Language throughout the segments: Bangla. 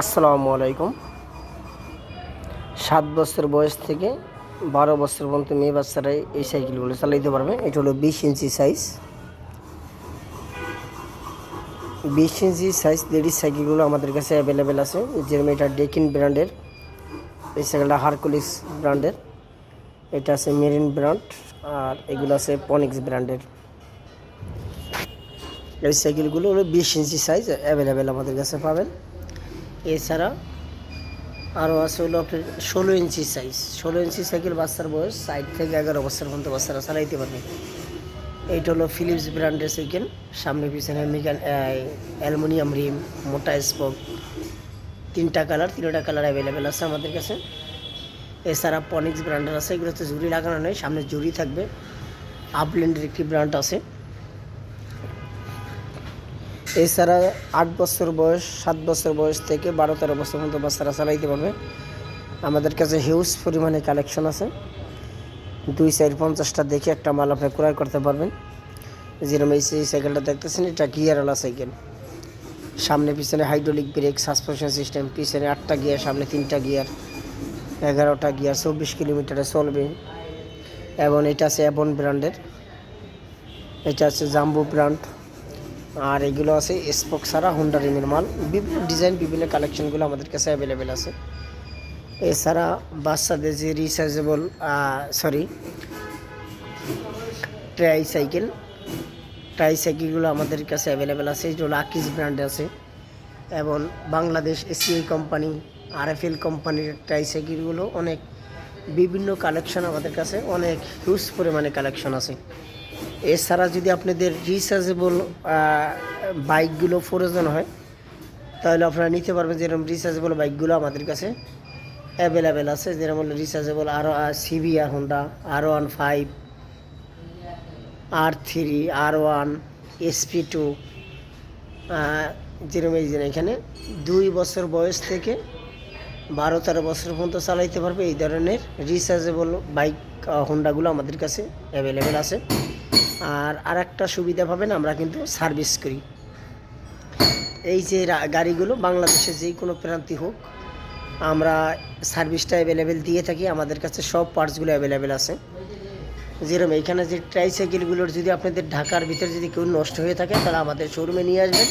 আসসালামু আলাইকুম। সাত বছর বয়স থেকে বারো বছর পর্যন্ত মেয়ে বাচ্চারা এই সাইকেলগুলো চালাইতে পারবে। এটা হলো বিশ ইঞ্চি সাইজ বিশ ইঞ্চি সাইজ লেডিস সাইকেলগুলো আমাদের কাছে অ্যাভেলেবেল আছে। যেরকম এটা ডেকিন ব্র্যান্ডের এই সাইকেলটা হারকুলিস ব্র্যান্ডের এটা আছে মেরিন ব্র্যান্ড আর এগুলো আছে পনিক্স ব্র্যান্ডের এই সাইকেলগুলো হলো বিশ ইঞ্চি সাইজ অ্যাভেলেবেল আমাদের কাছে পাবেন। এছাড়া আরও আছে হলো আপনার ষোলো ইঞ্চি সাইজ ষোলো ইঞ্চি সাইকেল বাচ্চার বয়স সাইড থেকে এগারো বছর পর্যন্ত বাচ্চারা চালাইতে পারবে। এইটা হলো ফিলিপস ব্র্যান্ডের সাইকেল সামনে পিছনে মেগান অ্যালুমিনিয়াম রিম, মোটা স্পোক, তিনটা কালার তিনটা কালার অ্যাভেলেবেল আছে আমাদের কাছে। এছাড়া পনিক্স ব্র্যান্ডের আছে, এগুলোতে জুড়ি লাগানো নেই, সামনে জুড়ি থাকবে। আপল্যান্ডের একটি ব্র্যান্ড আছে। এছাড়া আট বছর বয়স, সাত বছর বয়স থেকে বারো, তেরো বছর পর্যন্ত বাচ্চারা চালাইতে পারবে। আমাদের কাছে হিউজ পরিমাণে কালেকশন আছে। দুই, চার, পঞ্চাশটা দেখে একটা মাল আপনি ক্রয় করতে পারবেন। যেরকম এই সেই সাইকেলটা দেখতেছেন, এটা গিয়ারওয়ালা সাইকেল সামনে, পিছনে হাইড্রোলিক ব্রেক সাসপেনশন সিস্টেম পিছনে আটটা গিয়ার সামনে তিনটা গিয়ার এগারোটা গিয়ার চব্বিশ কিলোমিটারে চলবে। এবং এটা আছে অ্যাবন ব্র্যান্ডের এটা আছে জাম্বু ব্র্যান্ড আর এগুলো আছে স্পোক সারা হুন্ডা রিমের মাল। বিভিন্ন ডিজাইন বিভিন্ন কালেকশনগুলো আমাদের কাছে অ্যাভেলেবেল আছে। এছাড়া বাচ্চাদের যে রিচার্জেবল সরি ট্রাই সাইকেল ট্রাই সাইকেলগুলো আমাদের কাছে অ্যাভেলেবেল আছে। যেগুলো আকিজ ব্র্যান্ডে আছে। এবং বাংলাদেশ এসিআই কোম্পানি আরএফএল কোম্পানির ট্রাই সাইকেলগুলো অনেক বিভিন্ন কালেকশন আমাদের কাছে, অনেক হিউজ পরিমাণে কালেকশন আছে। এছাড়া যদি আপনাদের রিচার্জেবল বাইকগুলো প্রয়োজন হয়, তাহলে আপনারা নিতে পারবেন যেরকম রিচার্জেবল বাইকগুলো আমাদের কাছে অ্যাভেলেবেল আছে, যেরকম হলো রিচার্জেবল আরও CVR Honda R one five R three R one SP two যেরকম এই যে এখানে দুই বছর বয়স থেকে বারো, তেরো বছর পর্যন্ত চালাইতে পারবে এই ধরনের রিচার্জেবল বাইক হোন্ডাগুলো আমাদের কাছে অ্যাভেলেবেল আছে। আর আরেকটা সুবিধা পাবেন, আমরা কিন্তু সার্ভিস করি। এই যে গাড়িগুলো, বাংলাদেশে যে কোনো প্রান্তি হোক, আমরা সার্ভিসটা অ্যাভেলেবেল দিয়ে থাকি, আমাদের কাছে সব পার্টসগুলো অ্যাভেলেবেল আছে। যেরকম এইখানে যে ট্রাইসাইকেলগুলোর যদি আপনাদের ঢাকার ভিতরে যদি কেউ নষ্ট হয়ে থাকে, তাহলে আমাদের শোরুমে নিয়ে আসবেন।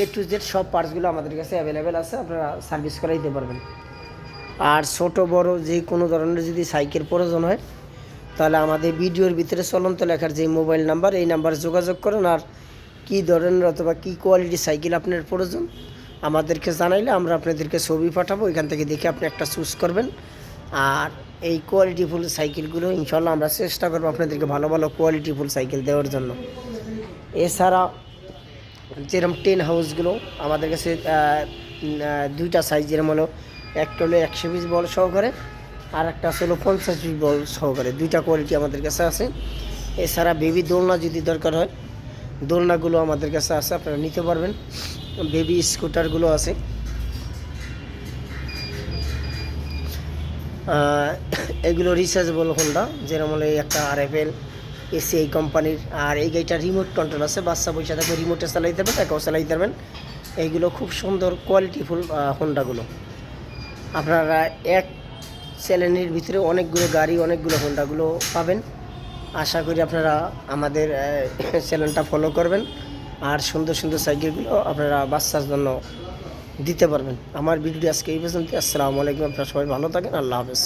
এ টু জেড সব পার্টসগুলো আমাদের কাছে অ্যাভেলেবেল আছে, আপনারা সার্ভিস করাইতে পারবেন। আর ছোট, বড় যে কোনো ধরনের যদি সাইকেল প্রয়োজন হয় তাহলে আমাদের ভিডিওর ভিতরে চলন্ত লেখার যে মোবাইল নাম্বার, এই নাম্বারে যোগাযোগ করুন আর কী ধরনের অথবা কী কোয়ালিটির সাইকেল আপনার প্রয়োজন আমাদেরকে জানাইলে আমরা আপনাদেরকে ছবি পাঠাবো এখান থেকে দেখে আপনি একটা চুজ করবেন। আর এই কোয়ালিটিফুল সাইকেলগুলো ইনশাল্লাহ আমরা চেষ্টা করব আপনাদেরকে ভালো ভালো কোয়ালিটিফুল সাইকেল দেওয়ার জন্য। এছাড়া যেরকম টেন হাউসগুলো আমাদের কাছে দুইটা সাইজ যেরকম হলো, একটা হলো একশো পিস বল সহকারে আর একটা আছে হলো পঞ্চাশ বল সহকারে। দুইটা কোয়ালিটি আমাদের কাছে আছে। এছাড়া বেবি দোলনা যদি দরকার হয়, দোলনাগুলো আমাদের কাছে আছে, আপনারা নিতে পারবেন। বেবি স্কুটারগুলো আছে। এগুলো রিচার্জেবল হোন্ডা যেরকম হলো একটা আর এফ এল এসি এই কোম্পানির আর এই গাড়িটা রিমোট কন্ট্রোল আছে, বাচ্চা পয়সা থাকবে রিমোটে চালাইতে পারবেন, একাও চালাইতে পারবেন। এইগুলো খুব সুন্দর কোয়ালিটিফুল হোন্ডাগুলো আপনারা এক চ্যানেলের ভিতরে অনেকগুলো গাড়ি, অনেকগুলো হোন্ডাগুলো পাবেন। আশা করি আপনারা আমাদের চ্যানেলটা ফলো করবেন। আর সুন্দর সুন্দর সাইকেলগুলো আপনারা বাচ্চার জন্য দিতে পারবেন। আমার ভিডিওটি আজকে এই পর্যন্ত আসসালামু আলাইকুম, আপনারা সবাই ভালো থাকেন। আল্লাহ হাফেজ।